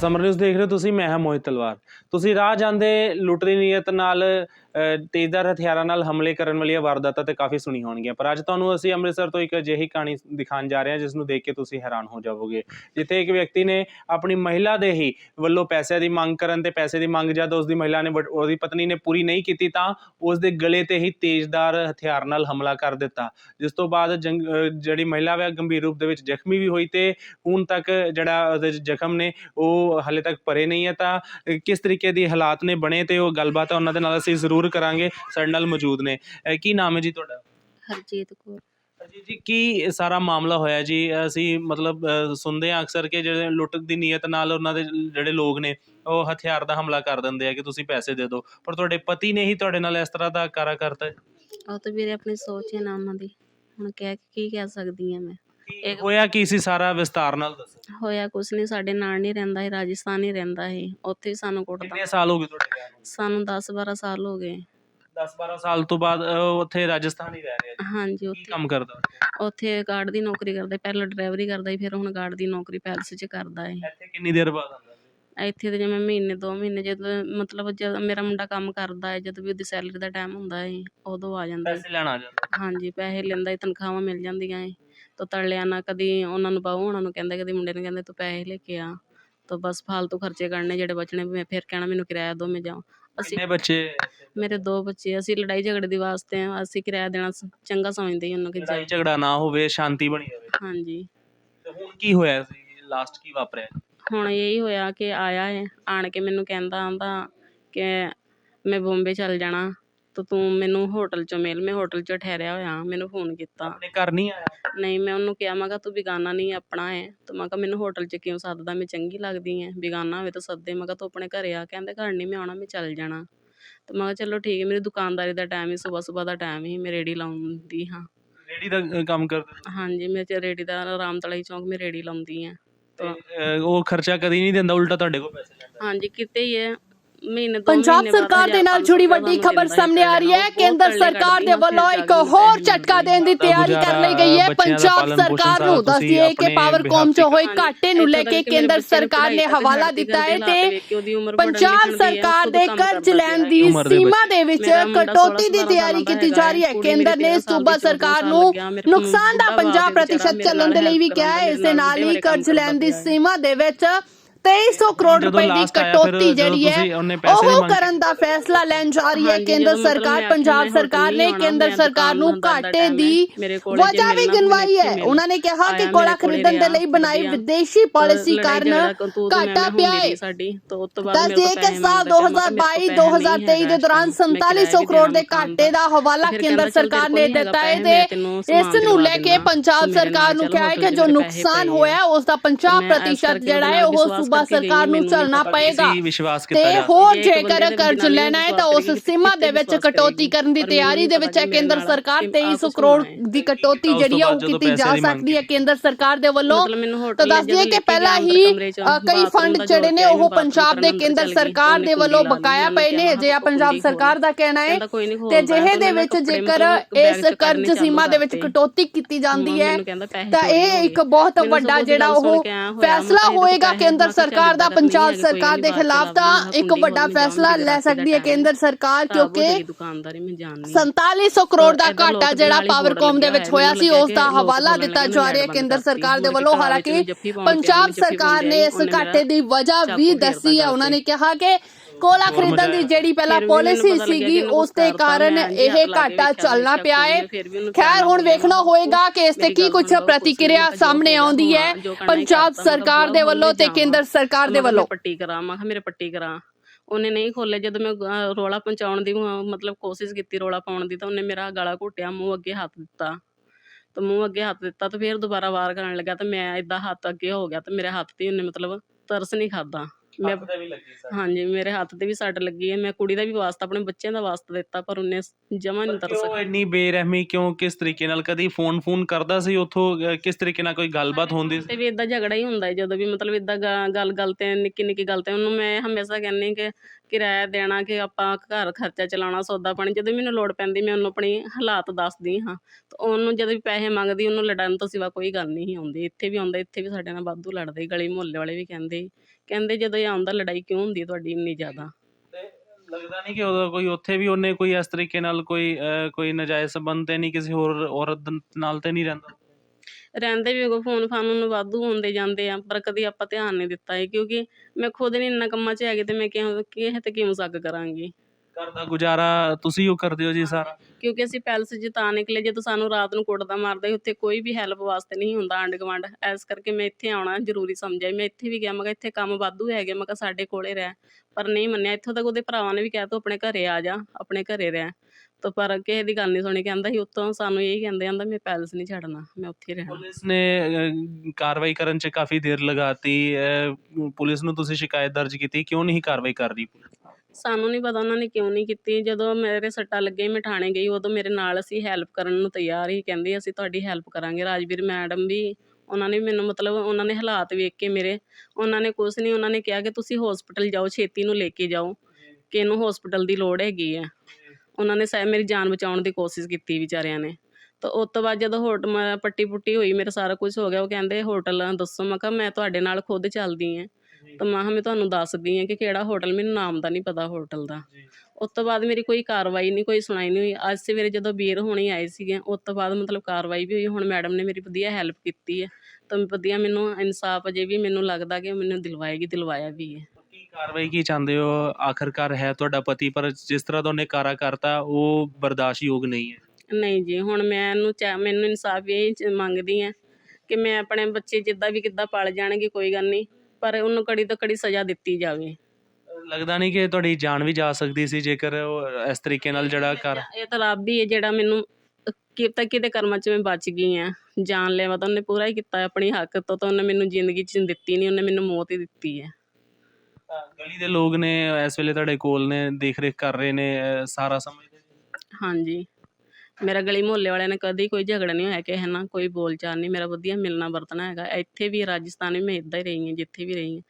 Summer news ਦੇਖ ਰਹੇ ਹੋ ਤੁਸੀਂ, ਮੈਂ ਹਾਂ ਮੋਹਿਤ ਤਲਵਾਰ। ਤੁਸੀਂ ਰਾਹ ਜਾਂਦੇ, ਲੁੱਟ ਦੀ ਨੀਅਤ ਨਾਲ ਅ, ਹਥਿਆਰਾਂ ਨਾਲ ਹਮਲੇ ਕਰਨ ਵਾਲੀਆਂ ਵਾਰਦਾਤਾਂ ਤੇ ਕਾਫੀ ਸੁਣੀ ਹੋਣਗੀਆਂ। ਪਰ ਅੱਜ ਤੁਹਾਨੂੰ ਅਸੀਂ ਅੰਮ੍ਰਿਤਸਰ ਤੋਂ ਇੱਕ ਅਜਿਹੀ ਕਹਾਣੀ ਦਿਖਾਉਣ ਜਾ ਰਹੇ ਹਾਂ ਜਿਸ ਨੂੰ ਦੇਖ ਕੇ ਤੁਸੀਂ ਹੈਰਾਨ ਹੋ ਜਾਵੋਗੇ। ਜਿੱਥੇ ਇੱਕ ਵਿਅਕਤੀ ਨੇ ਆਪਣੀ ਮਹਿਲਾ ਦੇ ਹੀ ਵੱਲੋਂ ਪੈਸਿਆਂ ਦੀ ਮੰਗ ਕਰਨ ਤੇ ਪੈਸੇ ਦੀ ਮੰਗ ਜਦ ਉਸ ਦੀ ਮਹਿਲਾ ਨੇ ਵੱਡ- ਉਹਦੀ ਪਤਨੀ ਨੇ ਪੂਰੀ ਨਹੀਂ ਕੀਤੀ ਤਾਂ ਉਸ ਦੇ ਗਲੇ ਤੇ ਹੀ ਤੇਜ਼ਦਾਰ ਹਥਿਆਰ ਨਾਲ ਹਮਲਾ ਕਰ ਦਿੱਤਾ। ਜਿਸ ਤੋਂ ਬਾਅਦ ਜੰਗ- ਜਿਹੜੀ ਮਹਿਲਾ ਵਾ ਗੰਭੀਰ ਰੂਪ ਦੇ ਵਿੱਚ ਜ਼ਖਮੀ ਵੀ ਹੋਈ ਤੇ ਹੁਣ ਤੱਕ ਜਿਹੜਾ ਉਹਦੇ ਜ਼ਖਮ ਨੇ ਉਹ ਹਾਲੇ ਤੱਕ ਪਰੇ ਨਹੀਂ ਹੈ ਤਾਂ ਕਿਸ ਤਰੀਕੇ ਦੀ ਹਾਲਾਤ ਨੇ ਬਣੇ ਤੇ ਉਹ ਗੱਲਬਾਤ ਉਹਨਾਂ ਦੇ ਨਾਲ ਅਸੀਂ ਜ਼ਰੂਰ ਕਰਾਂਗੇ ਸਾਡੇ ਨਾਲ ਮੌਜੂਦ ਨੇ। ਕੀ ਨਾਮ ਹੈ ਜੀ ਤੁਹਾਡਾ? ਹਰਜੀਤ ਕੌਰ। ਜੀ ਜੀ ਕੀ ਸਾਰਾ ਮਾਮਲਾ ਹੋਇਆ ਜੀ? ਅਸੀਂ ਮਤਲਬ ਸੁਣਦੇ ਹਾਂ ਅਕਸਰ ਕਿ ਜਿਹੜੇ ਲੁੱਟ ਦੀ ਨੀਅਤ ਨਾਲ ਉਹਨਾਂ ਦੇ ਜਿਹੜੇ ਲੋਕ ਨੇ ਉਹ ਹਥਿਆਰ ਦਾ ਹਮਲਾ ਕਰ ਦਿੰਦੇ ਆ ਕਿ ਤੁਸੀਂ ਪੈਸੇ ਦੇ ਦਿਓ। ਪਰ ਤੁਹਾਡੇ ਪਤੀ ਨੇ ਹੀ ਤੁਹਾਡੇ ਨਾਲ ਇਸ ਤਰ੍ਹਾਂ ਦਾ ਕਾਰਾ ਕਰਤਾ ਹੈ? ਉਹ ਤਾਂ ਵੀਰੇ ਆਪਣੀ ਸੋਚ ਹੈ ਨਾ ਉਹਨਾਂ ਦੀ। ਹੁਣ ਕਹਿ ਕੀ ਕਹਿ ਸਕਦੀ ਹਾਂ ਮੈਂ? ਇੱਕ- ਹੋਇਆ ਕੀ ਸੀ ਸਾਰਾ ਵਿਸਤਾਰ ਨਾਲ ਦੱਸੋ? ਹੋਇਆ ਕੁਛ ਨਹੀਂ ਸਾਡੇ ਨਾਲ ਨਹੀਂ ਰਹਿੰਦਾ ਇਹ ਰਾਜਸਥਾਨ ਹੀ ਰਹਿੰਦਾ ਇਹ ਉੱਥੇ ਵੀ ਸਾਨੂੰ ਕੁੱਟਦਾ ਕਿੰਨੇ ਸਾਲ ਹੋ ਗਏ ਤੁਹਾਡੇ ਵਿਆਹ ਨੂੰ? ਸਾਨੂੰ 10 12 ਸਾਲ ਹੋ ਗਏ। 10 12 ਸਾਲ ਤੋਂ ਬਾਅਦ ਉੱਥੇ ਰਾਜਸਥਾਨ ਹੀ ਰਹਿ ਰਿਹਾ ਜੀ। ਹਾਂਜੀ ਕੀ ਉੱਥੇ। ਕੰਮ ਕਰਦਾ ਉੱਥੇ? ਗਾਰਡ ਦੀ ਨੌਕਰੀ ਕਰਦਾ ਪਹਿਲਾਂ ਡਰਾਈਵਰੀ ਕਰਦਾ ਸੀ ਫਿਰ ਹੁਣ ਗਾਰਡ ਦੀ ਨੌਕਰੀ ਪੈਲਸ 'ਚ ਕਰਦਾ ਹੈ ਇੱਥੇ ਕਿੰਨੀ ਦੇਰ ਬਾਅਦ ਆਉਂਦਾ ਜੀ? ਇੱਥੇ ਤੇ ਜਿਵੇਂ ਮਹੀਨੇ ਦੋ ਮਹੀਨੇ ਜਦੋਂ ਮਤਲਬ ਜਦ ਮੇਰਾ ਮੁੰਡਾ ਕੰਮ ਕਰਦਾ ਹੈ ਜਦੋਂ ਵੀ ਉਹਦੀ ਸੈਲਰੀ ਦਾ ਟਾਈਮ ਹੁੰਦਾ ਹੈ ਉਦੋਂ ਆ ਜਾਂਦਾ ਹੈ ਪੈਸੇ ਲੈਣ ਆ ਜਾਂਦਾ। ਹਾਂਜੀ ਪੈਸੇ ਲੈਂਦਾ ਈ ਤਨਖਾਹਾਂ ਮਿਲ ਜਾਂਦੀਆਂ ਏ। ਤਾਂ ਤੜਲਿਆਂ ਨਾਲ ਕਦੀ ਉਹਨਾਂ ਨੂੰ ਬਾਹੂ ਉਹਨਾਂ ਨੂੰ ਕਹਿੰਦਾ ਕਦੀ ਮੁੰਡੇ ਨੂੰ ਕਹਿੰਦੇ ਤੂੰ ਪੈਸੇ ਲੈ ਕੇ ਆ ਤਾਂ ਬਸ ਫਾਲਤੂ ਖਰਚੇ ਕਰਨੇ ਜਿਹੜੇ ਬਚਣੇ ਮੈਂ ਫਿਰ ਕਹਿਣਾ ਮੈਨੂੰ ਕਿਰਾਇਆ ਦੋ ਮੈਂ ਜਾਵਾਂ। ਅਸੀਂ ਕਿੰਨੇ ਬੱਚੇ? ਮੇਰੇ ਦੋ ਬੱਚੇ ਅਸੀਂ ਲੜਾਈ ਝਗੜੇ ਦੀ ਵਾਸਤੇ ਆ, ਅਸੀਂ ਕਿਰਾਇਆ ਦੇਣਾ ਸ- ਚੰਗਾ ਸਮਝਦੇ ਹੀ ਉਹਨੂੰ ਕਿ ਲੜਾਈ ਝਗੜਾ ਨਾ ਹੋਵੇ ਸ਼ਾਂਤੀ ਬਣੀ ਰਵੇ ਹਾਂਜੀ। ਤੇ ਹੁਣ ਕੀ ਹੋਇਆ ਸੀ? ਲਾਸਟ ਕੀ ਵਾਪਰਿਆ? ਹੁਣ ਇਹੀ ਹੋਇਆ ਕਿ ਆਇਆ ਹੈ ਆਣ ਕੇ ਮੈਨੂੰ ਕਹਿੰਦਾ ਆਂਦਾ ਕਿ ਮੈਂ ਬੰਬੇ ਚੱਲ ਜਾਣਾ। ਤਾਂ ਤੂੰ ਮੈਨੂੰ ਹੋਟਲ 'ਚੋਂ ਮਿਲ ਮੈਂ ਹੋਟਲ 'ਚ ਠਹਿਰਿਆ ਹੋਇਆ ਮੈਨੂੰ ਫੋਨ ਕੀਤਾ। ਆਪਣੇ ਘਰ ਨਹੀਂ ਆਇਆ? ਨਹੀਂ ਮੈਂ ਉਹਨੂੰ ਕਿਹਾ ਮੈਂ ਕਿਹਾ ਤੂੰ ਬਿਗਾਨਾ ਨਹੀਂ ਆਪਣਾ ਹੈ। ਤੇ ਮੈਂ ਕਿਹਾ ਮੈਨੂੰ ਹੋਟਲ 'ਚ ਕਿਉਂ ਸੱਦਦਾ ਮੈਂ ਚੰਗੀ ਲੱਗਦੀ ਐ ਬਿਗਾਨਾ ਹੋਵੇ ਤਾਂ ਸੱਦੇ। ਮੈਂ ਕਿਹਾ ਤੂੰ ਆਪਣੇ ਘਰੇ ਆ ਕਹਿੰਦੇ ਘਰ ਨਹੀਂ ਮੈਂ ਆਉਣਾ ਮੈਂ ਚੱਲ ਜਾਣਾ। ਤੇ ਮੈਂ ਕਿਹਾ ਚਲੋ ਠੀਕ ਹੈ ਮੇਰੀ ਦੁਕਾਨਦਾਰੀ ਦਾ ਟਾਈਮ ਹੀ ਸਵੇਰ ਸਵੇਰ ਦਾ ਟਾਈਮ ਹੀ ਮੈਂ ਰੇੜੀ ਲਾਉਂਦੀ ਹਾਂ। ਰੇੜੀ ਦਾ ਅ, ਕੰਮ ਕਰਦੇ ਹਾਂਜੀ ਮੈਂ ਤੇ ਰੇੜੀ ਦਾ ਰਾਮਤਲਾਈ ਚੌਂਕ ਮੈਂ ਰੇੜੀ ਲਾਉਂਦੀ ਹਾਂ। ਤੇ ਅ, ਉਹ ਖਰਚਾ ਕਦੀ ਨਹੀਂ ਦਿੰਦਾ ਉਲਟਾ ਤੁਹਾਡੇ ਕੋਲ ਪੈਸੇ ਲੈਂਦਾ? ਹਾਂਜੀ ਕਿਤੇ ਹੀ ਹੈ। ਮਹੀਨੇ ਦੋ ਪੰਜਾਬ ਮਹੀਨੇ ਬਾਅਦ ਸਰਕਾਰ ਦੇ ਨਾਲ ਜੁੜੀ ਵੱਡੀ ਖਬਰ ਸਾਹਮਣੇ ਆ ਰਹੀ ਹੈ ਕੇਂਦਰ ਸਰਕਾਰ ਦੇ ਵੱਲੋਂ ਇੱਕ ਹੋਰ ਝਟਕਾ ਦੇਣ ਦੀ ਤਿਆਰੀ ਕਰ ਲਈ ਗਈ ਹੈ ਪੰਜਾਬ ਸਰਕਾਰ ਨੂੰ ਦੱਸਦੀ ਹੈ ਕਿ ਪਾਵਰਕੌਮ 'ਚ ਹੋਏ ਘਾਟੇ ਨੂੰ ਲੈ ਕੇ ਕੇਂਦਰ ਸਰਕਾਰ ਨੇ ਹਵਾਲਾ ਦਿੱਤਾ ਹੈ ਤੇ ਪੰਜਾਬ ਸਰਕਾਰ ਦੇ ਕਰਜ਼ ਲੈਣ ਦੀ ਸੀਮਾ ਦੇ ਵਿੱਚ ਕਟੌਤੀ ਦੀ ਤਿਆਰੀ ਕੀਤੀ ਜਾ ਰਹੀ ਹੈ ਕੇਂਦਰ ਨੇ ਸੂਬਾ ਸਰਕਾਰ ਨੂੰ ਨੁਕਸਾਨ ਦਾ 50% ਚੱਲਣ ਦੇ ਲਈ ਵੀ ਕਿਹਾ ਹੈ ਇਸ ਦੇ ਨਾਲ ਹੀ ਕਰਜ਼ ਲੈਣ ਦੀ ਸੀਮਾ ਦੇ ਵਿੱਚ 2300 ਕਰੋੜ ਰੁਪਏ ਦੀ ਕਟੌਤੀ ਜਿਹੜੀ ਹੈ ਉਹ। ਕਰਨ ਦਾ ਫੈਸਲਾ ਲੈਣ ਜਾ ਰਹੀ ਹੈ ਕੇਂਦਰ ਸਰਕਾਰ ਪੰਜਾਬ ਸਰਕਾਰ ਨੇ ਕੇਂਦਰ ਸਰਕਾਰ ਨੂੰ ਦਾ ਘਾਟੇ ਦੀ ਵਜ੍ਹਾ ਵੀ ਗਿਣਵਾਈ ਹੈ ਉਹਨਾਂ ਨੇ ਕਿਹਾ ਕਿ ਕੋਲਾ ਖਰੀਦਣ ਦੇ ਲਈ ਬਣਾਈ। ਵਿਦੇਸ਼ੀ ਪਾਲਿਸੀ ਕਾਰਨ ਘਾਟਾ ਪਿਆ ਹੈ ਸਾਡੀ ਤੋਂ ਉਸ ਤੋਂ ਬਾਅਦ ਦੱਸ ਮੇਰੇ ਦਈਏ ਕੋਲ ਕਿ ਸਾਲ ਮੰਗਦਾ, ਮੈਂ ਕਿਹਾ 2022 ਮੇਰੇ ਕੋਲ ਪੈਸੇ 2023 ਦੇ ਦੌਰਾਨ ਮੈਂ ਕਿਰਾਇਆ 4700 ਵੀ ਕਰੋੜ ਦੇ ਘਾਟੇ ਦਾ ਹਵਾਲਾ ਕੇਂਦਰ ਸਰਕਾਰ ਨੇ ਦਿੱਤਾ ਹੈ ਤੇ ਇਸ ਨੂੰ ਲੈ ਕੇ ਪੰਜਾਬ। ਸਰਕਾਰ ਨੂੰ ਕਿਹਾ ਹੈ ਕਿ ਜੋ ਨੁਕਸਾਨ ਹੋਇਆ ਉਸ ਦਾ 50% ਜਿਹੜਾ ਹੈ ਉਹ ਸੂਬਾ ਸਰਕਾਰ ਨੂੰ ਚਲਣਾ ਪਏਗਾ। ਤੇ ਹੋਰ ਜੇਕਰ ਕਰਜ਼ ਲੈਣਾ ਹੈ ਤਾਂ ਉਸ ਸੀਮਾ ਦੇ ਵਿੱਚ ਕਟੌਤੀ। ਕਰਨ ਦੀ ਤਿਆਰੀ ਦੇ ਵਿੱਚ ਹੈ ਕੇਂਦਰ ਸਰਕਾਰ ਨਾਲ 2300 ਆਪਸ ਕਰੋੜ। ਦੀ ਕਟੌਤੀ ਜਿਹੜੀ ਆ ਉਹ ਕੀਤੀ ਜਾ ਸਕਦੀ ਹੈ ਕੇਂਦਰ ਸਰਕਾਰ ਦੇ ਵੱਲੋਂ। ਤਾਂ ਦੱਸ ਦਈਏ ਕਿ ਪਹਿਲਾਂ ਹੀ ਕਈ ਫੰਡ ਜਿਹੜੇ ਨੇ ਉਹ ਪੰਜਾਬ ਦੇ ਕੇਂਦਰ ਸਰਕਾਰ ਦੇ ਵੱਲੋਂ ਬਕਾਇਆ ਪਏ ਨੇ ਜੇ ਆ ਪੰਜਾਬ ਸਰਕਾਰ ਦਾ ਕਹਿਣਾ ਹੈ ਤੇ ਜਿਹੇ ਦੇ ਵਿੱਚ ਜੇਕਰ ਇਸ ਕਰਜ਼ ਸੀਮਾ ਦੇ ਵਿੱਚ ਕਟੌਤੀ ਕੀਤੀ ਜਾਂਦੀ ਹੈ ਤਾਂ ਇਹ ਇੱਕ ਬਹੁਤ ਵੱਡਾ ਜਿਹੜਾ ਉਹ ਫੈਸਲਾ ਹੋਏਗਾ ਕੇਂਦਰ ਸਰਕਾਰ ਦਾ ਪੰਜਾਬ ਸਰਕਾਰ ਦੇ ਖਿਲਾਫ ਤਾਂ ਇੱਕ ਵੱਡਾ ਫੈਸਲਾ ਲੈ ਸਕਦੀ ਹੈ ਕੇਂਦਰ ਸਰਕਾਰ ਕਿਉਂਕਿ ਦੁਕਾਨਦਾਰੀ ਮੈਂ ਜਾਣਦੀ 4700 ਕਰੋੜ ਦਾ ਘਾਟਾ ਜਿਹੜਾ ਪਾਵਰਕੌਮ ਦੇ ਵਿੱਚ ਹੋਇਆ ਸੀ ਉਸ ਦਾ ਹਵਾਲਾ ਦਿੱਤਾ ਜਾ ਰਿਹਾ ਹੈ ਕੇਂਦਰ ਸਰਕਾਰ ਦੇ ਵੱਲੋਂ ਹਾਲਾਂਕਿ ਪੰਜਾਬ ਸਰਕਾਰ ਨੇ ਇਸ ਘਾਟੇ ਦੀ ਵਜ੍ਹਾ ਵੀ ਦੱਸੀ ਹੈ ਉਹਨਾਂ ਨੇ ਕਿਹਾ ਕਿ ਕੋਲਾ ਖਰੀਦਣ ਦੀ ਜਿਹੜੀ ਪਹਿਲਾਂ ਪਾਲਿਸੀ ਸੀਗੀ ਉਸ ਦੇ ਕਾਰਨ ਇਹ ਘਾਟਾ ਚੱਲਣਾ ਪਿਆ ਹੈ। ਖੈਰ ਹੁਣ ਵੇਖਣਾ ਹੋਏਗਾ ਕਿ ਇਸ ਤੇ ਕੀ ਕੁਝ ਪ੍ਰਤੀਕਿਰਿਆ ਸਾਹਮਣੇ ਆਉਂਦੀ ਹੈ ਪੰਜਾਬ ਸਰਕਾਰ ਦੇ ਵੱਲੋਂ ਤੇ ਕੇਂਦਰ ਸਰਕਾਰ ਦੇ ਵੱਲੋਂ। ਪੱਟੀ ਕਰਾ ਮੈਂ ਮੇਰੇ ਪੱਟੀ ਕਰਾ। ਉਹਨੇ ਨਹੀਂ ਖੋਲੇ ਜਦੋਂ ਮੈਂ ਰੋਲਾ ਪਹੁੰਚਾਉਣ ਦੀ ਮਤਲਬ ਕੋਸ਼ਿਸ਼ ਕੀਤੀ ਰੋਲਾ ਪਾਉਣ ਦੀ ਤਾਂ ਉਹਨੇ ਮੇਰਾ ਗਲਾ ਘੁੱਟਿਆ ਮੂੰਹ ਅੱਗੇ ਹੱਥ ਦਿੱਤਾ। ਤੇ ਮੂੰਹ ਅੱਗੇ ਹੱਥ ਦਿੱਤਾ ਤੇ ਫਿਰ ਦੁਬਾਰਾ ਵਾਰ ਕਰਨ ਲੱਗਾ ਤੇ ਮੈਂ ਇਦਾਂ ਹੱਥ ਅੱਗੇ ਹੋ ਗਿਆ ਤੇ ਮੇਰੇ ਹੱਥ ਤੇ ਉਹਨੇ ਮਤਲਬ ਤਰਸ ਨਹੀਂ ਖਾਦਾ ਮੈਂ ਹੱਥ ਤੇ ਵੀ ਲੱਗੀ ਸਰ ਹਾਂਜੀ ਮੇਰੇ ਹੱਥ ਤੇ ਵੀ ਸੱਟ ਲੱਗੀ ਹੈ। ਮੈਂ ਕੁੜੀ ਦਾ ਵੀ ਵਾਸਤਾ ਆਪਣੇ ਬੱਚਿਆਂ ਦਾ ਵਾਸਤਾ ਦਿੱਤਾ ਪਰ ਉਹਨੇ ਜਮਾ ਨਹੀਂ ਤਰਸ ਕਿਉਂ ਇੰਨੀ ਬੇਰਹਿਮੀ ਕਿਉਂ ਕਿਸ ਤਰੀਕੇ ਨਾਲ? ਕਦੀ ਫੋਨ ਫੋਨ ਕਰਦਾ ਸੀ ਉਥੋਂ? ਕਿਸ ਤਰੀਕੇ ਨਾਲ ਕੋਈ ਗੱਲਬਾਤ ਹੁੰਦੀ ਸੀ? ਤੇ ਵੀ ਇਦਾਂ ਝਗੜਾ ਹੀ ਹੁੰਦਾ ਹੈ ਜਦੋਂ ਵੀ ਮਤਲਬ ਇਦਾਂ ਗੱਲ ਗੱਲ ਤੇ ਨਿੱਕੀ ਨਿੱਕੀ ਗੱਲ ਤੇ। ਉਹਨੂੰ ਮੈਂ ਹਮੇਸ਼ਾ ਕਹਿੰਨੀ ਕਿ ਕਿਰਾਇਆ ਦੇਣਾ ਕਿ ਆਪਾਂ ਘਰ ਖਰਚਾ ਚਲਾਉਣਾ ਸੌਦਾ ਪਾਣੀ ਜਦੋਂ ਮੈਨੂੰ ਲੋੜ ਪੈਂਦੀ ਮੈਂ ਉਹਨੂੰ ਆਪਣੀ ਹਾਲਾਤ ਦੱਸਦੀ ਹਾਂ। ਤਾਂ ਉਹਨੂੰ ਜਦੋਂ ਵੀ ਪੈਸੇ ਮੰਗਦੀ ਉਹਨੂੰ ਲੜਨ ਤੋਂ ਸਿਵਾ ਕੋਈ ਗੱਲ ਨਹੀਂ ਆਉਂਦੀ। ਇੱਥੇ ਵੀ ਆਉਂਦਾ ਇੱਥੇ ਵੀ ਸਾਡੇ ਨਾਲ ਵਾਧੂ ਲੜਦੇ ਗਲੀ ਮੁਹੱਲੇ ਵਾਲੇ ਵੀ ਕਹਿੰਦੇ। ਕਹਿੰਦੇ ਜਦੋਂ ਇਹ ਆਉਂਦਾ ਲੜਾਈ ਕਿਉਂ ਹੁੰਦੀ ਤੁਹਾਡੀ ਇੰਨੀ ਜ਼ਿਆਦਾ? ਲੱਗਦਾ ਨਹੀਂ ਕਿ ਉਹਦਾ ਕੋਈ ਉੱਥੇ ਵੀ ਉਹਨੇ ਕੋਈ ਇਸ ਤਰੀਕੇ ਨਾਲ ਕੋਈ ਅਹ, ਕੋਈ ਨਜਾਇਜ਼ ਸੰਬੰਧ ਤੇ ਨਹੀਂ ਕਿਸੇ ਹੋਰ ਔਰਤ ਨਾਲ ਤੇ ਨਹੀਂ ਰਹਿੰਦਾ? ਰਹਿੰਦੇ ਵੀ ਕੋ ਫੋਨ ਫਾਨ ਨੂੰ ਵਾਧੂ ਹੁੰਦੇ ਜਾਂਦੇ ਆ ਪਰ ਕਦੀ ਆਪਾਂ ਧਿਆਨ ਨਹੀਂ ਦਿੱਤਾ ਹੈ ਕਿਉਂਕਿ ਮੈਂ ਖੁਦ ਨਹੀਂ ਇੰਨਾ ਕੰਮਾਂ 'ਚ ਹੈਗੀ ਤੇ ਮੈਂ ਕਿਹਾ ਕਿ ਤੇ ਕਿਉਂ ਸੱਗ ਕਰਾਂਗੀ। ਘਰ ਦਾ ਗੁਜ਼ਾਰਾ ਤੁਸੀਂ ਉਹ ਕਰਦੇ ਹੋ ਜੀ ਸਾਰਾ? ਕਿਉਂਕਿ ਅਸੀਂ ਪੈਲਸ 'ਚ ਤਾਂ ਨਿਕਲੇ ਜਦੋਂ ਸਾਨੂੰ ਰਾਤ ਨੂੰ ਕੁੱਟਦਾ ਮਾਰਦਾ ਸੀ ਉੱਥੇ ਕੋਈ ਵੀ ਹੈਲਪ ਵਾਸਤੇ ਨਹੀਂ ਹੁੰਦਾ ਆਂਢ ਗੁਆਂਢ। ਇਸ ਕਰਕੇ ਮੈਂ ਇੱਥੇ ਆਉਣਾ ਜ਼ਰੂਰੀ ਸਮਝਿਆ। ਮੈਂ ਇੱਥੇ ਵੀ ਗਿਆ ਮੈਂ ਕਿਹਾ ਇੱਥੇ ਕੰਮ ਵਾਧੂ ਹੈਗੇ ਮੈਂ ਕਿਹਾ ਸਾਡੇ ਕੋਲੇ ਰਹਿ। ਪਰ ਨਹੀਂ ਮੰਨਿਆ ਇੱਥੋਂ ਤੱਕ ਉਹਦੇ ਭਰਾਵਾਂ ਨੇ ਵੀ ਕਿਹਾ ਤੂੰ ਆਪਣੇ ਘਰੇ ਆ ਜਾ ਆਪਣੇ ਘਰੇ ਰਹਿ। ਤਾਂ ਪਰ ਕਿਸੇ ਦੀ ਗੱਲ ਨਹੀਂ ਸੁਣੀ ਕਹਿੰਦਾ ਸੀ ਉੱਤੋਂ ਸਾਨੂੰ ਇਹ ਕਹਿੰਦੇ ਆਂਦਾ ਮੈਂ ਪੈਲਸ ਨਹੀਂ ਛੱਡਣਾ ਮੈਂ ਉੱਥੇ ਹੀ ਰਹਿਣਾ। ਪੁਲਿਸ ਨੇ ਅਹ, ਕਾਰਵਾਈ ਕਰਨ 'ਚ ਕਾਫੀ ਦੇਰ ਲਗਾਤੀ ਅਹ, ਪੁਲਿਸ ਨੂੰ ਤੁਸੀਂ ਸ਼ਿਕਾਇਤ ਦਰਜ ਕੀਤੀ ਕਿਉਂ ਨਹੀਂ ਕਾਰਵਾਈ ਕਰ ਰਹੀ ਪੁਲਿਸ? ਸਾਨੂੰ ਨਹੀਂ ਪਤਾ ਉਹਨਾਂ ਨੇ ਕਿਉਂ ਨਹੀਂ ਕੀਤੀ ਜਦੋਂ ਮੇਰੇ ਸੱਟਾਂ ਲੱਗੇ ਮੈਂ ਥਾਣੇ ਗਈ ਉਦੋਂ ਮੇਰੇ ਨਾਲ ਅਸੀਂ ਹੈਲਪ ਕਰਨ ਨੂੰ ਤਿਆਰ ਹੀ ਕਹਿੰਦੇ ਅਸੀਂ ਤੁਹਾਡੀ ਹੈਲਪ ਕਰਾਂਗੇ। ਰਾਜਵੀਰ ਮੈਡਮ ਵੀ ਉਹਨਾਂ ਨੇ ਮੈਨੂੰ ਮਤਲਬ ਉਹਨਾਂ ਨੇ ਹਾਲਾਤ ਵੇਖ ਕੇ ਮੇਰੇ ਉਹਨਾਂ ਨੇ ਕੁਝ ਨਹੀਂ ਉਹਨਾਂ ਨੇ ਕਿਹਾ ਕਿ ਤੁਸੀਂ ਹਸਪੀਟਲ ਜਾਓ ਛੇਤੀ ਨੂੰ ਲੈ ਕੇ ਜਾਓ ਕਿ ਇਹਨੂੰ ਹਸਪੀਟਲ ਦੀ ਲੋੜ ਹੈਗੀ ਹੈ ਉਹਨਾਂ ਨੇ ਸਾ ਮੇਰੀ ਜਾਨ ਬਚਾਉਣ ਦੀ ਕੋਸ਼ਿਸ਼ ਕੀਤੀ ਵਿਚਾਰਿਆਂ ਨੇ। ਤਾਂ ਉਸ ਤੋਂ ਬਾਅਦ ਜਦੋਂ ਹੋਟ ਪੱਟੀ ਪੁੱਟੀ ਹੋਈ ਮੇਰਾ ਸਾਰਾ ਕੁਝ ਹੋ ਗਿਆ। ਉਹ ਕਹਿੰਦੇ ਹੋਟਲ ਦੱਸੋ। ਮੈਂ ਕਿਹਾ ਮੈਂ ਤੁਹਾਡੇ ਨਾਲ ਖੁਦ ਚੱਲਦੀ ਹਾਂ ਤਾਂ ਮੈਂ ਕਿਹਾ ਮੈਂ ਤੁਹਾਨੂੰ ਦੱਸਦੀ ਹਾਂ ਕਿ ਕਿਹੜਾ ਹੋਟਲ? ਮੈਨੂੰ ਨਾਮ ਦਾ ਨਹੀਂ ਪਤਾ ਹੋਟਲ ਦਾ। ਉਸ ਤੋਂ ਬਾਅਦ ਮੇਰੀ ਕੋਈ ਕਾਰਵਾਈ ਨਹੀਂ ਕੋਈ ਸੁਣਾਈ ਨਹੀਂ ਹੋਈ। ਅੱਜ ਸਵੇਰੇ ਜਦੋਂ ਵੀਰ ਹੋਣੀ ਆਏ ਸੀਗੇ ਉਸ ਤੋਂ ਬਾਅਦ ਮਤਲਬ ਕਾਰਵਾਈ ਵੀ ਹੋਈ। ਹੁਣ ਮੈਡਮ ਨੇ ਮੇਰੀ ਵਧੀਆ ਹੈਲਪ ਕੀਤੀ ਹੈ। ਤਾਂ ਵਧੀਆ ਮੈਨੂੰ ਇਨਸਾਫ ਅਜੇ ਵੀ ਮੈਨੂੰ ਲੱਗਦਾ ਕਿ ਮੈਨੂੰ ਦਿਲਵਾਏਗੀ ਦਿਲਵਾਇਆ ਵੀ ਹੈ। ਕਾਰਵਾਈ ਕੀ ਚਾਹੁੰਦੇ ਹੋ? ਆਖਰਕਾਰ ਹੈ ਤੁਹਾਡਾ ਪਤੀ ਪਰ ਜਿਸ ਤਰ੍ਹਾਂ ਦਾ ਉਹਨੇ ਕਾਰਾ ਕਰਤਾ ਉਹ ਬਰਦਾਸ਼ਤਯੋਗ ਨਹੀਂ ਹੈ। ਨਹੀਂ ਜੀ ਹੁਣ ਮੈਂ ਇਹਨੂੰ ਚਾ ਮੈਨੂੰ ਇਨਸਾਫ ਇਹ ਚ- ਮੰਗਦੀ ਹਾਂ ਕਿ ਮੈਂ ਆਪਣੇ ਬੱਚੇ ਜਿੱਦਾਂ ਵੀ ਕਿੱਦਾਂ ਪਲ ਜਾਣਗੇ ਕੋਈ ਗੱਲ ਨਹੀਂ ਪਰ ਉਹਨੂੰ ਕੜੀ ਤੋਂ ਕੜੀ ਸਜ਼ਾ ਦਿੱਤੀ ਜਾਵੇ। ਲੱਗਦਾ ਨਹੀਂ ਕਿ ਤੁਹਾਡੀ ਜਾਨ ਵੀ ਜਾ ਸਕਦੀ ਸੀ ਜੇਕਰ ਉਹ ਇਸ ਤਰੀਕੇ ਨਾਲ ਜਿਹੜਾ ਕਰ ਇਹ ਤਾਂ ਰੱਬ ਹੀ ਹੈ ਜਿਹੜਾ ਮੈਨੂੰ ਕਿਤੇ ਕਿਤੇ ਕਰਮਾਂ 'ਚ ਮੈਂ ਬਚ ਗਈ ਆ ਜਾਨ ਲੈਵਾ ਤਾਂ ਉਹਨੇ ਪੂਰਾ ਹੀ ਕੀਤਾ ਆਪਣੀ ਹੱਕ ਤੋਂ ਤਾਂ ਉਹਨੇ ਮੈਨੂੰ ਜ਼ਿੰਦਗੀ 'ਚ ਦਿੱਤੀ ਨਹੀਂ ਉਹਨੇ ਮੈਨੂੰ ਮੌਤ ਹੀ ਦਿੱਤੀ ਹੈ। ਗਲੀ ਦੇ ਲੋਕ ਨੇ ਇਸ ਵੇਲੇ ਤੁਹਾਡੇ ਕੋਲ ਨੇ ਦੇਖ ਰੇਖ ਕਰ ਰਹੇ ਨੇ ਅਹ, ਸਾਰਾ ਸਮਝਦੇ ਹਾਂਜੀ। ਮੇਰਾ ਗਲੀ ਮੁਹੱਲੇ ਵਾਲਿਆਂ ਨੇ ਕਦੀ ਕੋਈ ਝਗੜਾ ਨਹੀਂ ਹੋਇਆ ਕਿਸੇ ਨਾਲ ਕੋਈ ਬੋਲਚਾਲ ਨਹੀਂ। ਮੇਰਾ ਵਧੀਆ ਮਿਲਣਾ ਵਰਤਣਾ ਹੈਗਾ। ਇੱਥੇ ਵੀ ਰਾਜਸਥਾਨ ਵੀ ਮੈਂ ਇੱਦਾਂ ਹੀ ਰਹੀ ਹਾਂ ਜਿੱਥੇ ਵੀ ਰਹੀ ਹਾਂ।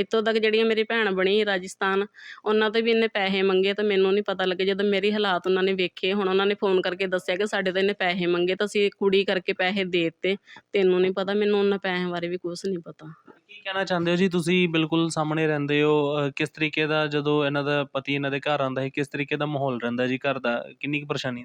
ਇੱਥੋਂ ਤੱਕ ਜਿਹੜੀਆਂ ਮੇਰੀ ਭੈਣ ਬਣੀ ਰਾਜਸਥਾਨ ਉਹਨਾਂ ਤੋਂ ਵੀ ਇਹਨੇ ਪੈਸੇ ਮੰਗੇ ਤਾਂ ਮੈਨੂੰ ਨਹੀਂ ਪਤਾ ਲੱਗੇ ਜਦੋਂ ਮੇਰੀ ਹਾਲਾਤ ਉਹਨਾਂ ਨੇ ਵੇਖੇ ਹੁਣ ਉਹਨਾਂ ਨੇ ਫੋਨ ਕਰਕੇ ਦੱਸਿਆ ਕਿ ਸਾਡੇ ਤੋਂ ਇਹਨੇ ਪੈਸੇ ਮੰਗੇ ਤਾਂ ਅਸੀਂ ਕੁੜੀ ਕਰਕੇ ਪੈਸੇ ਦੇ ਦਿੱਤੇ। ਤੈਨੂੰ ਨਹੀਂ ਪਤਾ ਮੈਨੂੰ ਉਹਨਾਂ ਪੈਸਿਆਂ ਬਾਰੇ ਵੀ ਕੁਝ ਨਹੀਂ ਪਤਾ। ਕੀ ਕਹਿਣਾ ਚਾਹੁੰਦੇ ਹੋ ਜੀ? ਤੁਸੀਂ ਬਿਲਕੁਲ ਸਾਹਮਣੇ ਰਹਿੰਦੇ ਹੋ ਕਿਸ ਤਰੀਕੇ ਦਾ ਜਦੋਂ ਇਹਨਾਂ ਦਾ ਪਤੀ ਇਹਨਾਂ ਦੇ ਘਰ ਆਉਂਦਾ ਹੈ, ਕਿਸ ਤਰੀਕੇ ਦਾ ਮਾਹੌਲ ਰਹਿੰਦਾ ਜੀ ਘਰ ਦਾ? ਕਿੰਨੀ ਕੁ ਪਰੇਸ਼ਾਨੀ?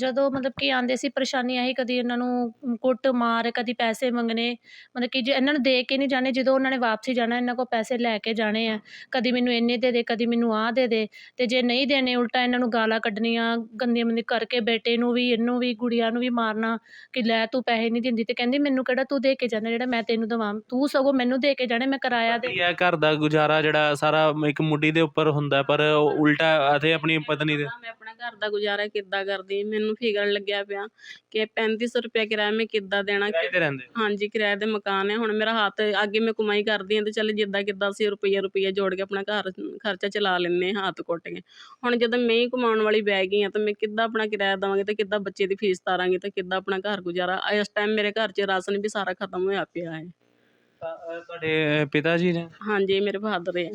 ਜਦੋਂ ਮਤਲਬ ਕਿ ਆਉਂਦੇ ਸੀ ਪਰੇਸ਼ਾਨੀ ਆਹੀ ਕਦੀ ਇਹਨਾਂ ਨੂੰ ਕੁੱਟ ਮਾਰ ਕਦੀ ਪੈਸੇ ਮੰਗਣੇ ਮਤਲਬ ਕਿ ਜੇ ਇਹਨਾਂ ਨੂੰ ਦੇ ਕੇ ਨਹੀਂ ਜਾਣੇ ਜਦੋਂ ਉਹਨਾਂ ਨੇ ਵਾਪਸੀ ਜਾਣਾ ਇਹਨਾਂ ਕੋਲ ਪੈਸੇ ਲੈ ਕੇ ਜਾਣੇ ਆ। ਕਦੀ ਮੈਨੂੰ ਇੰਨੇ ਦੇ ਦੇ ਕਦੀ ਮੈਨੂੰ ਆਹ ਦੇ ਦੇ ਤੇ ਜੇ ਨਹੀਂ ਦੇਣੇ ਉਲਟਾ ਇਹਨਾਂ ਨੂੰ ਗਾਲਾਂ ਕੱਢਣੀਆਂ ਗੰਦੀਆਂ ਮੰਦੀ ਕਰਕੇ ਬੇਟੇ ਨੂੰ ਵੀ ਇਹਨੂੰ ਵੀ ਗੁੜੀਆ ਨੂੰ ਵੀ ਮਾਰਨਾ ਕਿ ਲੈ ਤੂੰ ਪੈਸੇ ਨਹੀਂ ਦਿੰਦੀ ਤੇ ਕਹਿੰਦੀ ਮੈਨੂੰ ਕਿਹੜਾ ਤੂੰ ਦੇ ਕੇ ਜਾਣਾ ਜਿਹੜਾ ਮੈਂ ਤੈਨੂੰ ਦਵਾਂ। ਤੂੰ ਸਗੋਂ ਮੈਨੂੰ ਦੇ ਕੇ ਜਾਣੇ ਮੈਂ ਕਿਰਾਇਆ ਦੇ ਕੀ ਹੈ ਘਰ ਦਾ ਗੁਜ਼ਾਰਾ ਜਿਹੜਾ ਸਾਰਾ ਇੱਕ ਮੁੱਢੀ ਦੇ ਉੱਪਰ ਹੁੰਦਾ ਪਰ ਉਹ ਉਲਟਾ ਅਤੇ ਆਪਣੀ ਪਤਨੀ ਦੇ ਮੈਂ ਆਪਣਾ ਘਰ ਦਾ ਗੁਜ਼ਾਰਾ ਕਿੱਦਾਂ ਕਰਦੀ ਮੈਨੂੰ ਫਿਕਰ ਲੱਗਿਆ ਪਿਆ ਕਿ 3500 ਰੁਪਏ ਕਿਰਾਇਆ ਮੈਂ ਕਿੱਦਾਂ ਦੇਣਾ ਕਿਰਾਏ ਤੇ ਰਹਿੰਦੇ ਹਾਂਜੀ ਕਿਰਾਏ ਦੇ ਮਕਾਨ ਹੈ। ਹੁਣ ਮੇਰਾ ਹੱਥ ਅੱਗੇ ਮੈਂ ਕਮਾਈ ਕਰਦੀ ਹਾਂ ਤੇ ਚੱਲ ਜਿੱਦਾਂ ਕਿੱਦਾਂ ਅਸੀਂ ਰੁਪਈਆ ਰੁਪਈਆ ਜੋੜ ਕੇ ਆਪਣਾ ਘਰ ਖਰਚਾ ਚਲਾ ਲੈਂਦੇ ਹਾਂ ਹੱਥ ਕੁੱਟ ਕੇ। ਹੁਣ ਜਦੋਂ ਮੈਂ ਹੀ ਕਮਾਉਣ ਵਾਲੀ ਬਹਿ ਗਈ ਹਾਂ ਤਾਂ ਮੈਂ ਕਿੱਦਾਂ ਆਪਣਾ ਕਿਰਾਇਆ ਦੇਵਾਂਗੀ ਤੇ ਕਿੱਦਾਂ ਬੱਚੇ ਦੀ ਫੀਸ ਤਾਰਾਂਗੀ ਤੇ ਕਿੱਦਾਂ ਆਪਣਾ ਘਰ ਗੁਜ਼ਾਰਾ। ਇਸ ਟਾਈਮ ਮੇਰੇ ਘਰ 'ਚ ਰਾਸ਼ਨ ਵੀ ਸਾਰਾ ਖਤਮ ਹੋਇਆ ਪਿਆ ਹੈ। ਤਾਂ, ਤੁਹਾਡੇ ਪਿਤਾ ਜੀ ਨੇ? ਹਾਂਜੀ ਮੇਰੇ ਫਾਦਰ ਹੈ।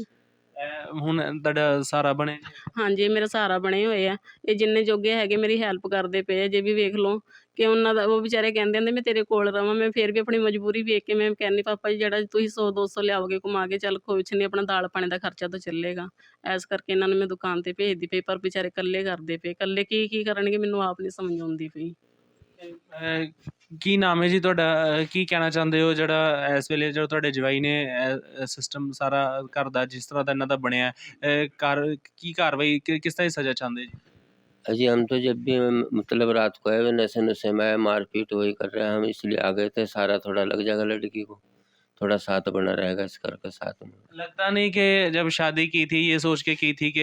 ਅਹ, ਹੁਣ ਤੁਹਾਡਾ ਸਾਰਾ ਬਣੇ ਹਾਂਜੀ ਮੇਰੇ ਸਹਾਰਾ ਬਣੇ ਹੋਏ ਆ। ਇਹ ਜਿੰਨੇ ਜੋਗੇ ਹੈਗੇ ਮੇਰੀ ਹੈਲਪ ਕਰਦੇ ਪਏ ਆ ਜੇ ਵੀ ਵੇਖ ਲਓ ਕਿ ਉਹਨਾਂ ਦਾ ਉਹ ਵਿਚਾਰੇ ਕਹਿੰਦੇ ਹੁੰਦੇ ਮੈਂ ਤੇਰੇ ਕੋਲ ਰਵਾਂ ਮੈਂ ਫਿਰ ਵੀ ਆਪਣੀ ਮਜਬੂਰੀ ਵੇਖ ਕੇ ਮੈਂ ਕਹਿੰਦੀ ਪਾਪਾ ਜੀ ਜਿਹੜਾ ਤੁਸੀਂ 100 200 ਲਿਆਓਗੇ ਕਮਾ ਕੇ ਚੱਲ ਕੁਛ ਨਹੀਂ ਆਪਣਾ ਦਾਲ ਪਾਣੀ ਦਾ ਖਰਚਾ ਤਾਂ ਚੱਲੇਗਾ। ਐਸ ਕਰਕੇ ਇਹਨਾਂ ਨੂੰ ਮੈਂ ਦੁਕਾਨ ਤੇ ਭੇਜਦੀ ਪਈ ਪਰ ਵਿਚਾਰੇ ਇਕੱਲੇ ਕਰਦੇ ਪਏ। ਇਕੱਲੇ ਕੀ ਕੀ ਕਰਨਗੇ ਮੈਨੂੰ ਆਪ ਨਹੀਂ ਸਮਝ ਆਉਂਦੀ ਪਈ। ਕੀ ਨਾਮ ਹੈ ਜੀ ਤੁਹਾਡਾ ਅਹ, ਕੀ ਕਹਿਣਾ ਚਾਹੁੰਦੇ ਹੋ ਜਿਹੜਾ ਇਸ ਵੇਲੇ ਜਿਹੜਾ ਤੁਹਾਡੇ ਜਵਾਈ ਨੇ ਸਿਸਟਮ ਸਾਰਾ ਘਰ ਦਾ ਜਿਸ ਤਰ੍ਹਾਂ ਦਾ ਇਹਨਾਂ ਦਾ ਬਣਿਆ ਹੈ, ਅਹ, ਕਾਰ ਕੀ ਕਾਰਵਾਈ ਕਿ- ਕਿਸ ਤਰ੍ਹਾਂ ਦੀ ਸਜ਼ਾ ਚਾਹੁੰਦੇ ਜੀ अजी हम तो जब भी हम, मतलब रात को आए हुए नशे नुशे में आए मारपीट वही कर रहे हैं हम इसलिए आ गए थे सारा थोड़ा लग जाएगा लड़की को थोड़ा साथ बना रहेगा इस घर का साथ में। लगता नहीं कि जब शादी की थी ये सोच के की थी कि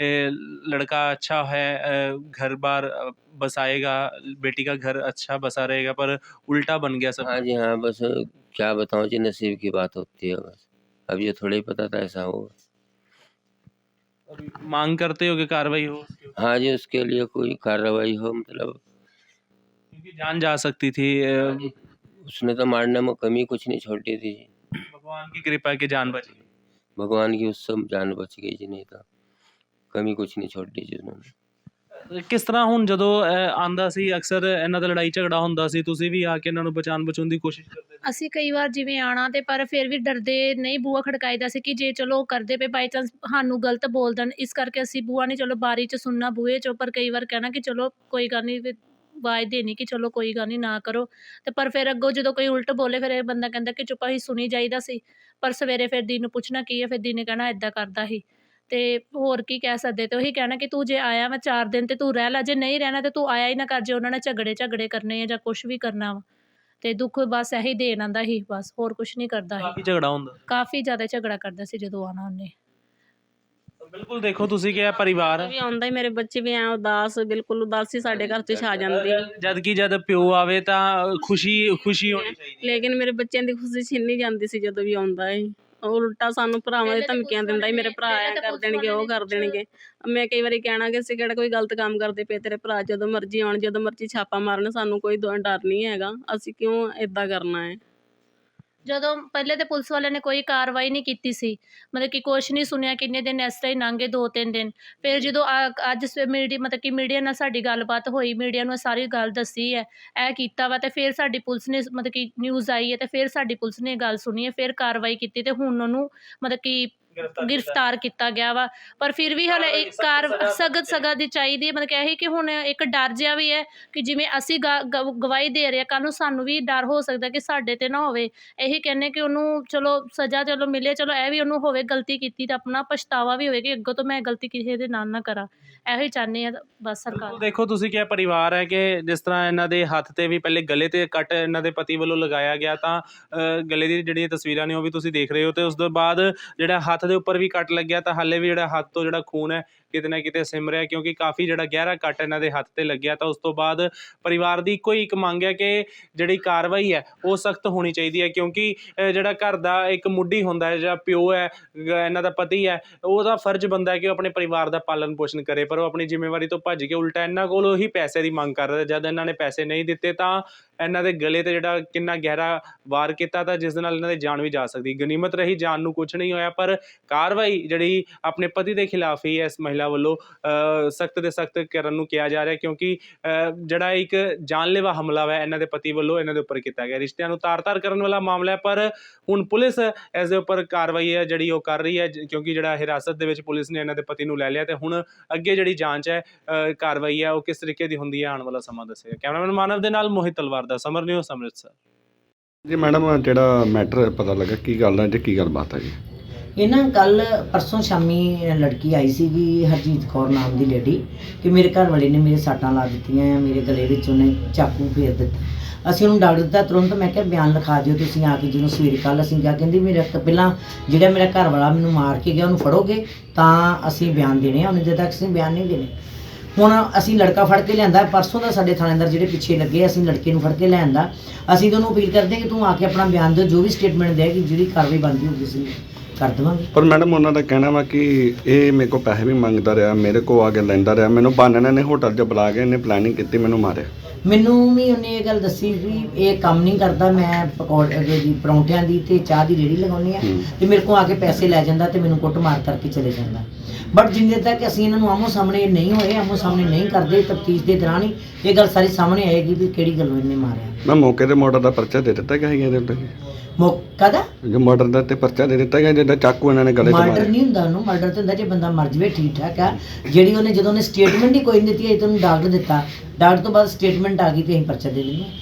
ए, लड़का अच्छा है घर बार बसाएगा बेटी का घर अच्छा बसा रहेगा पर उल्टा बन गया सब हाँ जी हाँ बस क्या बताऊँ जी नसीब की बात होती है बस। अब ये थोड़ा ही पता था ऐसा होगा मांग करते हो कि कार्रवाई हो हाँ जी उसके लिए कोई कार्रवाई हो मतलब क्योंकि जान जा सकती थी अ, उसने तो मारने में कमी कुछ नहीं छोड़ी थी जी भगवान की कृपा की जान बची भगवान की उससे जान बच गई जी नहीं तो कमी कुछ नहीं छोड़ी जी उन्होंने ਕਿਸ ਤਰ੍ਹਾਂ ਹੁਣ ਜਦੋਂ ਆਂਦਾ ਸੀ ਅਕਸਰ ਇਹਨਾਂ ਦਾ ਲੜਾਈ ਝਗੜਾ ਹੁੰਦਾ ਸੀ ਤੁਸੀਂ ਵੀ ਆ ਕੇ ਇਹਨਾਂ ਨੂੰ ਬਚਾਉਣ ਬਚਾਉਣ ਦੀ ਕੋਸ਼ਿਸ਼ ਕਰਦੇ ਅਸੀਂ ਕਈ ਵਾਰ ਜਿਵੇਂ ਆਣਾ ਤੇ ਪਰ ਫਿਰ ਵੀ ਡਰਦੇ ਨਹੀਂ ਬੂਆ ਖੜਕਾਈਦਾ ਸੀ ਕਿ ਜੇ ਚਲੋ ਉਹ ਕਰਦੇ ਪਏ ਬਾਈ ਚਾਂਸ ਸਾਨੂੰ ਗਲਤ ਬੋਲ ਦੇਣ ਇਸ ਕਰਕੇ ਅਸੀਂ ਬੂਆ ਨਹੀਂ ਚਲੋ ਬਾਰੀ 'ਚ ਸੁਣਨਾ ਬੂਹੇ 'ਚੋਂ ਪਰ ਕਈ ਵਾਰ ਕਹਿਣਾ ਕਿ ਚਲੋ ਕੋਈ ਗੱਲ ਨਹੀਂ ਵੀ ਆਵਾਜ਼ ਦੇਣੀ ਕਿ ਚਲੋ ਕੋਈ ਗੱਲ ਨਹੀਂ ਨਾ ਕਰੋ। ਤੇ ਪਰ ਫਿਰ ਅੱਗੋਂ ਜਦੋਂ ਕੋਈ ਉਲਟ ਬੋਲੇ ਫਿਰ ਇਹ ਬੰਦਾ ਕਹਿੰਦਾ ਕਿ ਚੁੱਪ ਹੀ ਸੁਣੀ ਜਾਈਦਾ ਸੀ। ਪਰ ਸਵੇਰੇ ਫਿਰ ਦੀ ਨੂੰ ਪੁੱਛਣਾ ਕੀ ਹੈ ਫਿਰ ਦੀ ਨੇ ਕਹਿਣਾ ਇਦਾਂ ਕਰਦਾ ਸੀ। ਤੇ ਹੋਰ ਕੀ ਕਹਿ ਸਕਦੇ? ਤੇ ਉਹੀ ਕਹਿਣਾ ਕਿ ਤੂੰ ਜੇ ਆਇਆ ਵਾ 4 ਦਿਨ ਤੇ ਤੂੰ ਰਹਿ ਲੈ ਜੇ ਨਹੀਂ ਰਹਿਣਾ ਤੇ ਤੂੰ ਆਇਆ ਹੀ ਨਾ ਕਰ ਜੇ ਉਹਨਾਂ ਨੇ ਝਗੜੇ ਝਗੜੇ ਕਰਨੇ ਆ ਜਾਂ ਕੁਝ ਵੀ ਕਰਨਾ ਵਾ। ਤੇ ਦੁੱਖ ਬਸ ਇਹੀ ਦੇਣ ਆਂਦਾ ਸੀ ਬਸ ਹੋਰ ਕੁਝ ਨਹੀਂ ਕਰਦਾ ਸੀ। ਕਾਫੀ ਝਗੜਾ ਹੁੰਦਾ। ਕਾਫੀ ਜ਼ਿਆਦਾ ਝਗੜਾ ਕਰਦਾ ਸੀ ਜਦੋਂ ਆਣਾ ਉਹਨੇ। ਬਿਲਕੁਲ ਦੇਖੋ ਤੁਸੀਂ ਕਿ ਇਹ ਪਰਿਵਾਰ। ਵੀ ਆਉਂਦਾ ਹੀ ਮੇਰੇ ਬੱਚੇ ਵੀ ਐ ਉਦਾਸ ਬਿਲਕੁਲ ਉਦਾਸੀ ਸਾਡੇ ਘਰ 'ਚ ਛਾ ਜਾਂਦੀ ਜਦ ਕਿ ਜਦ ਪਿਓ ਆਵੇ ਤਾਂ ਖੁਸ਼ੀ ਖੁਸ਼ੀ ਹੋਣੀ ਚਾਹੀਦੀ ਹੈ। ਲੇਕਿਨ ਮੇਰੇ ਬੱਚਿਆਂ ਦੀ ਖੁਸ਼ੀ ਛਿੰਨੀ ਜਾਂਦੀ ਸੀ ਜਦੋਂ ਵੀ ਆਉਂਦਾ ਏ। ਉਹ ਉਲਟਾ ਸਾਨੂੰ ਭਰਾਵਾਂ ਦੀ ਤਾਂ ਧਮਕੀਆਂ ਦਿੰਦਾ ਈ ਮੇਰੇ ਭਰਾ ਐ ਤਾਂ ਕਰ ਦੇਣਗੇ ਉਹ ਕਰ ਦੇਣਗੇ। ਮੈਂ ਕਈ ਵਾਰੀ ਕਹਿਣਾ ਕਿ ਅਸੀਂ ਕਿਹੜਾ ਕੋਈ ਗਲਤ ਕੰਮ ਕਰਦੇ ਪਏ ਤੇਰੇ ਭਰਾ ਜਦੋਂ ਮਰਜ਼ੀ ਆਉਣ ਜਦੋਂ ਮਰਜ਼ੀ ਛਾਪਾ ਮਾਰਨ ਸਾਨੂੰ ਕੋਈ ਡਰ ਨਹੀਂ ਹੈਗਾ। ਅਸੀਂ ਕਿਉਂ ਇਦਾਂ ਕਰਨਾ ਹੈ ਜਦੋਂ ਪਹਿਲੇ ਤੇ ਪੁਲਿਸ ਵਾਲਿਆਂ ਨੇ ਕੋਈ ਕਾਰਵਾਈ ਨਹੀਂ ਕੀਤੀ ਸੀ, ਮਤਲਬ ਕਿ ਕੁਛ ਨਹੀਂ ਸੁਣਿਆ ਕਿੰਨੇ ਦਿਨ ਇਸ ਤਰ੍ਹਾਂ ਹੀ ਲੰਘੇ ਦੋ ਤਿੰਨ ਦਿਨ। ਫਿਰ ਜਦੋਂ ਆ- ਅੱਜ ਮੀਡੀਆ, ਮਤਲਬ ਕਿ ਮੀਡੀਆ ਨਾਲ ਸਾਡੀ ਗੱਲਬਾਤ ਹੋਈ, ਮੀਡੀਆ ਨੂੰ ਸਾਰੀ ਗੱਲ ਦੱਸੀ ਹੈ, ਇਹ ਕੀਤਾ ਵਾ ਤੇ ਫਿਰ ਸਾਡੀ ਪੁਲਿਸ ਨੇ, ਮਤਲਬ ਕਿ ਨਿਊਜ਼ ਆਈ ਹੈ ਤੇ ਫਿਰ ਸਾਡੀ ਪੁਲਿਸ ਨੇ ਗੱਲ ਸੁਣੀ ਹੈ, ਫਿਰ ਕਾਰਵਾਈ ਕੀਤੀ ਤੇ ਹੁਣ ਉਹਨੂੰ, ਮਤਲਬ ਕਿ ਗ੍ਰਿਫਤਾਰ ਕੀਤਾ। ਗਿਆ ਵਾ। ਪਰ ਫਿਰ ਵੀ ਹਲੇ ਇੱਕ ਕਾਰ ਸਖਤ ਸਜ਼ਾ ਦੀ ਚਾਹੀਦੀ ਹੈ। ਮਤਲਬ ਕਿ ਇਹੀ ਕਿ ਹੁਣ ਇੱਕ ਡਰ ਜਿਹਾ ਵੀ ਹੈ ਕਿ ਜਿਵੇਂ ਅਸੀਂ ਗਵਾਹੀ ਦੇ ਰਹੇ ਹਾਂ ਕੱਲ੍ਹ ਨੂੰ ਸਾਨੂੰ ਵੀ ਡਰ ਹੋ ਸਕਦਾ ਕਿ ਸਾਡੇ ਤੇ ਨਾ ਹੋਵੇ। ਇਹੀ ਕਹਿੰਦੇ ਕਿ ਉਹਨੂੰ ਚਲੋ ਸਜ਼ਾ ਚਲੋ ਮਿਲੇ ਚਲੋ ਇਹ ਵੀ ਉਹਨੂੰ ਹੋਵੇ ਗਲਤੀ ਕੀਤੀ ਤਾਂ ਆਪਣਾ ਪਛਤਾਵਾ ਵੀ ਹੋਵੇ ਕਿ ਅੱਗੋਂ ਤੋਂ ਮੈਂ ਗਲਤੀ ਕਿਸੇ ਦੇ ਨਾਲ ਨਾ ਕਰਾਂ। ਇਹੋ ਹੀ ਚਾਹੁੰਦੇ ਆ ਬਸ ਸਰਕਾਰ। ਦੇਖੋ ਤੁਸੀਂ ਕਿਹਾ ਪਰਿਵਾਰ ਹੈ ਕਿ ਜਿਸ ਤਰ੍ਹਾਂ ਇਹਨਾਂ ਦੇ ਹੱਥ ਤੇ ਵੀ ਪਹਿਲੇ ਗਲੇ ਤੇ ਕੱਟ ਇਹਨਾਂ ਦੇ ਪਤੀ ਵੱਲੋਂ ਲਗਾਇਆ ਗਿਆ ਤਾਂ ਅ, ਗਲੇ ਦੀ ਜਿਹੜੀਆਂ ਤਸਵੀਰਾਂ ਨੇ ਉਹ ਵੀ ਤੁਸੀਂ ਦੇਖ ਰਹੇ ਹੋ ਤੇ ਉਸ ਤੋਂ ਬਾਅਦ ਜਿਹੜਾ ਹੱਥ ਦੇ ਉੱਪਰ ਵੀ ਕੱਟ ਲੱਗਿਆ ਤਾਂ ਹਾਲੇ ਵੀ ਜਿਹੜਾ ਹੱਥ ਤੋਂ ਜਿਹੜਾ ਖੂਨ ਹੈ ਕਿਤੇ ਨਾ ਕਿਤੇ ਸਿਮ ਰਿਹਾ ਕਿਉਂਕਿ ਕਾਫੀ ਜਿਹੜਾ ਗਹਿਰਾ ਕੱਟ ਇਹਨਾਂ ਦੇ ਹੱਥ ਤੇ ਲੱਗਿਆ ਤਾਂ ਉਸ ਤੋਂ ਬਾਅਦ ਪਰਿਵਾਰ ਦੀ ਇੱਕੋ ਹੀ ਇੱਕ ਮੰਗ ਹੈ ਕਿ ਜਿਹੜੀ ਕਾਰਵਾਈ ਹੈ ਉਹ ਸਖਤ ਹੋਣੀ ਚਾਹੀਦੀ ਹੈ ਕਿਉਂਕਿ ਅ, ਜਿਹੜਾ ਘਰ ਦਾ ਇੱਕ ਮੁੱਢੀ ਹੁੰਦਾ ਹੈ ਜਿਹੜਾ ਪਿਓ ਹੈ ਗ- ਇਹਨਾਂ ਦਾ ਪਤੀ ਹੈ ਉਹਦਾ ਫਰਜ਼ ਬੰਦਾ ਹੈ ਕਿ ਉਹ ਆਪਣੇ ਪਰਿਵਾਰ ਦਾ ਪਾਲਣ ਪੋਸ਼ਣ ਕਰੇ ਪਰ ਉਹ ਆਪਣੀ ਜ਼ਿੰਮੇਵਾਰੀ ਤੋਂ ਭੱਜ ਕੇ ਉਲਟਾ ਇਹਨਾਂ ਕੋਲੋਂ ਹੀ ਪੈਸੇ ਦੀ ਮੰਗ ਕਰ ਰਿਹਾ ਜਦ ਇਹਨਾਂ ਨੇ ਪੈਸੇ ਨਹੀਂ ਦਿੱਤੇ ਤਾਂ ਇਹਨਾਂ ਦੇ ਗਲੇ ਤੇ ਜਿਹੜਾ ਕਿੰਨਾ ਗਹਿਰਾ ਵਾਰ ਕੀਤਾ ਤਾਂ ਜਿਸ ਦੇ ਨਾਲ ਇਹਨਾਂ ਦੀ ਜਾਨ ਵੀ ਜਾ ਸਕਦੀ। ਗਨੀਮਤ ਰਹੀ ਜਾਨ ਨੂੰ ਕੁਝ ਨਹੀਂ ਹੋਇਆ ਪਰ ਕਾਰਵਾਈ ਜਿਹੜੀ ਆਪਣੇ ਪਤੀ ਦੇ ਖਿਲਾਫ ਹੀ ਇਸ ਮਹਿਲਾ ਵੱਲੋਂ ਸਖਤ ਦੇ ਸਖਤ ਕਰਨ ਨੂੰ ਕਿਹਾ ਜਾ ਰਿਹਾ ਕਿਉਂਕਿ ਅ, ਜਿਹੜਾ ਇੱਕ ਜਾਨਲੇਵਾ ਹਮਲਾ ਹੈ ਇਹਨਾਂ ਦੇ ਪਤੀ ਵੱਲੋਂ ਇਹਨਾਂ ਦੇ ਉੱਪਰ ਕੀਤਾ ਗਿਆ। ਰਿਸ਼ਤਿਆਂ ਨੂੰ ਤਾਰ-ਤਾਰ ਕਰਨ ਵਾਲਾ ਮਾਮਲਾ ਹੈ ਪਰ ਹੁਣ ਪੁਲਿਸ ਇਸ ਦੇ ਉੱਪਰ ਕਾਰਵਾਈ ਹੈ ਜਿਹੜੀ ਉਹ ਕਰ ਰਹੀ ਹੈ ਕਿਉਂਕਿ ਜਿਹੜਾ ਹਿਰਾਸਤ ਦੇ ਵਿੱਚ ਪੁਲਿਸ ਨੇ ਇਹਨਾਂ ਦੇ ਪਤੀ ਨੂੰ ਲੈ ਲਿਆ ਤੇ ਹੁਣ ਅੱਗੇ ਜਿਹੜੀ ਜਾਂਚ ਹੈ ਕਾਰਵਾਈ ਹੈ, ਉਹ ਕਿਸ ਤਰੀਕੇ ਦੀ ਹੁੰਦੀ ਹੈ, ਆਉਣ ਵਾਲਾ ਸਮਾਂ ਦੱਸੇਗਾ। ਕੈਮਰਾਮੈਨ ਮਾਨਵ ਦੇ ਨਾਲ ਮੋਹਿਤ ਤਲਵਾਰ ਦਾ ਸਮਰ ਨਿਊਜ਼, ਅੰਮ੍ਰਿਤਸਰ। ਜੀ, ਮੈਡਮ, ਜਿਹੜਾ ਮੈਟਰ ਪਤਾ ਲੱਗਾ, ਕੀ ਗੱਲ ਹੈ ਤੇ ਕੀ ਗੱਲਬਾਤ ਹੈ ਜੀ? ਇਹ ਨਾ ਕੱਲ ਪਰਸੋਂ ਸ਼ਾਮੀ ਲੜਕੀ ਆਈ ਸੀਗੀ, ਹਰਜੀਤ ਕੌਰ ਨਾਮ ਦੀ ਲੇਡੀ ਕਿ ਮੇਰੇ ਘਰ ਵਾਲੇ ਨੇ ਮੇਰੇ ਸਾਟਾਂ ਲਾ ਦਿੱਤੀਆਂ ਆ ਮੇਰੇ ਗਲੇ ਵਿੱਚ ਉਹਨੇ ਚਾਕੂ ਫੇਰ ਦਿੱਤਾ। ਅਸੀਂ ਉਹਨੂੰ ਡਾਕਟਰ ਦਿੱਤਾ ਤੁਰੰਤ, ਮੈਂ ਕਿਹਾ, ਬਿਆਨ ਲਿਖਾ ਦਿਓ ਤੁਸੀਂ ਆ ਕੇ ਜਿਹਨੂੰ ਸਵੇਰੇ ਕੱਲ ਅਸੀਂ ਜਾ ਕਹਿੰਦੀ, ਮੇਰਾ ਪਹਿਲਾਂ ਜਿਹੜਾ ਮੇਰਾ ਘਰ ਵਾਲਾ ਮੈਨੂੰ ਮਾਰ ਕੇ ਗਿਆ, ਉਹਨੂੰ ਫੜੋਗੇ? ਤਾਂ ਅਸੀਂ ਬਿਆਨ ਦੇਣੇ ਆ, ਉਹਨੇ ਜਦ ਤੱਕ ਅਸੀਂ ਬਿਆਨ ਨਹੀਂ ਦੇਣੇ। ਹੁਣ ਅਸੀਂ ਲੜਕਾ ਫੜ ਕੇ ਲਿਆਂਦਾ, ਪਰਸੋਂ ਦਾ ਸਾਡੇ ਥਾਣੇਦਾਰ ਜਿਹੜੇ ਪਿੱਛੇ ਲੱਗੇ, ਅਸੀਂ ਲੜਕੇ ਨੂੰ ਫੜ ਕੇ ਲਿਆਂਦਾ। ਅਸੀਂ ਤੁਹਾਨੂੰ ਅਪੀਲ ਕਰਦੇ ਕਿ ਤੂੰ ਆ ਕੇ ਆਪਣਾ ਬਿਆਨ ਦਿਓ, ਜੋ ਵੀ ਸਟੇਟਮੈਂਟ ਦੇ ਕਿ ਜਿਹੜੀ ਕਾਰਵਾਈ ਬਣਦੀ ਹੋਊਗੀ ਅਸੀਂ। ਕਰ ਦੇਵਾਂਗੇ। ਪਰ ਮੈਡਮ ਉਹਨਾਂ ਦਾ ਕਹਿਣਾ ਵਾ ਕਿ ਇਹ ਮੇਰੇ ਕੋਲ ਪੈਸੇ ਵੀ ਮੰਗਦਾ ਰਿਹਾ ਮੇਰੇ ਕੋਲ ਆ ਕੇ ਲੈਂਦਾ ਰਿਹਾ। ਮੈਨੂੰ ਬਾਨਣਾ ਨੇ ਹੋਟਲ 'ਚ ਬੁਲਾ ਕੇ ਇਹਨੇ ਪਲੈਨਿੰਗ ਕੀਤੀ ਮੈਨੂੰ ਮਾਰਿਆ। ਮੈਨੂੰ ਵੀ ਉਹਨੇ ਇਹ ਗੱਲ ਦੱਸੀ ਵੀ ਇਹ ਕੰਮ ਨਹੀਂ ਕਰਦਾ ਮੈਂ ਪਕੌੜੇ ਦੀ ਪਰੌਂਠਿਆਂ ਦੀ ਤੇ ਚਾਹ ਦੀ ਰੇੜੀ ਲਗਾਉਣੀ ਆ। ਤੇ ਮੇਰੇ ਕੋਲ ਆ ਕੇ ਪੈਸੇ ਲੈ ਜਾਂਦਾ ਤੇ ਮੈਨੂੰ ਕੁੱਟ ਮਾਰ ਕਰਕੇ ਚਲੇ ਜਾਂਦਾ। ਬਟ ਜਿੰਨੇ ਤੱਕ ਅਸੀਂ ਇਹਨਾਂ ਨੂੰ ਆਮੋ ਸਾਹਮਣੇ ਨਹੀਂ ਹੋਏ ਆਮੋ ਸਾਹਮਣੇ ਨਹੀਂ ਕਰਦੇ ਤਫਤੀਸ਼ ਦੇ ਦੌਰਾਨ ਹੀ ਇਹ ਗੱਲ ਸਾਰੀ ਸਾਹਮਣੇ ਆਏਗੀ ਵੀ ਕਿਹੜੀ ਗੱਲੋਂ ਇਹਨੇ ਮਾਰਿਆ। ਮੈਂ ਮੌਕੇ ਤੇ ਮਰਡਰ ਦਾ ਪਰਚਾ ਦੇ ਦਿੱਤਾ ਗਿਆ ਇਹਦੇ ਉੱਤੇ। ਮੌਕਾ ਦਾ ਜੋ ਮਰਡਰ ਦਾ ਤੇ ਪਰਚਾ ਦੇ ਦਿੱਤਾ ਗਿਆ ਜਿਹਦਾ ਚਾਕੂ ਇਹਨਾਂ ਨੇ ਗਲੇ 'ਚ ਮਰਡਰ ਮਾਰਿਆ। ਨਹੀਂ ਹੁੰਦਾ ਉਹਨੂੰ ਮਰਡਰ ਤੇ ਹੁੰਦਾ ਜੇ ਬੰਦਾ ਮਰ ਜਵੇ ਠੀਕ ਠਾਕ ਆ। ਜਿਹੜੀ ਉਹਨੇ ਜਦੋਂ ਉਹਨੇ ਸਟੇਟਮੈਂਟ ਹੀ ਕੋਈ ਨਹੀਂ ਦਿੱਤੀ ਅਜੇ ਤੈਨੂੰ ਡਾਕਟਰ ਦਿੱਤਾ। ਡਾਕਟਰ ਤੋਂ ਬਾਅਦ ਸਟੇਟਮੈਂਟ ਆ ਗਈ ਤੇ ਅਸੀਂ ਪਰਚਾ ਦੇ ਦਿੰਦੇ ਹਾਂ।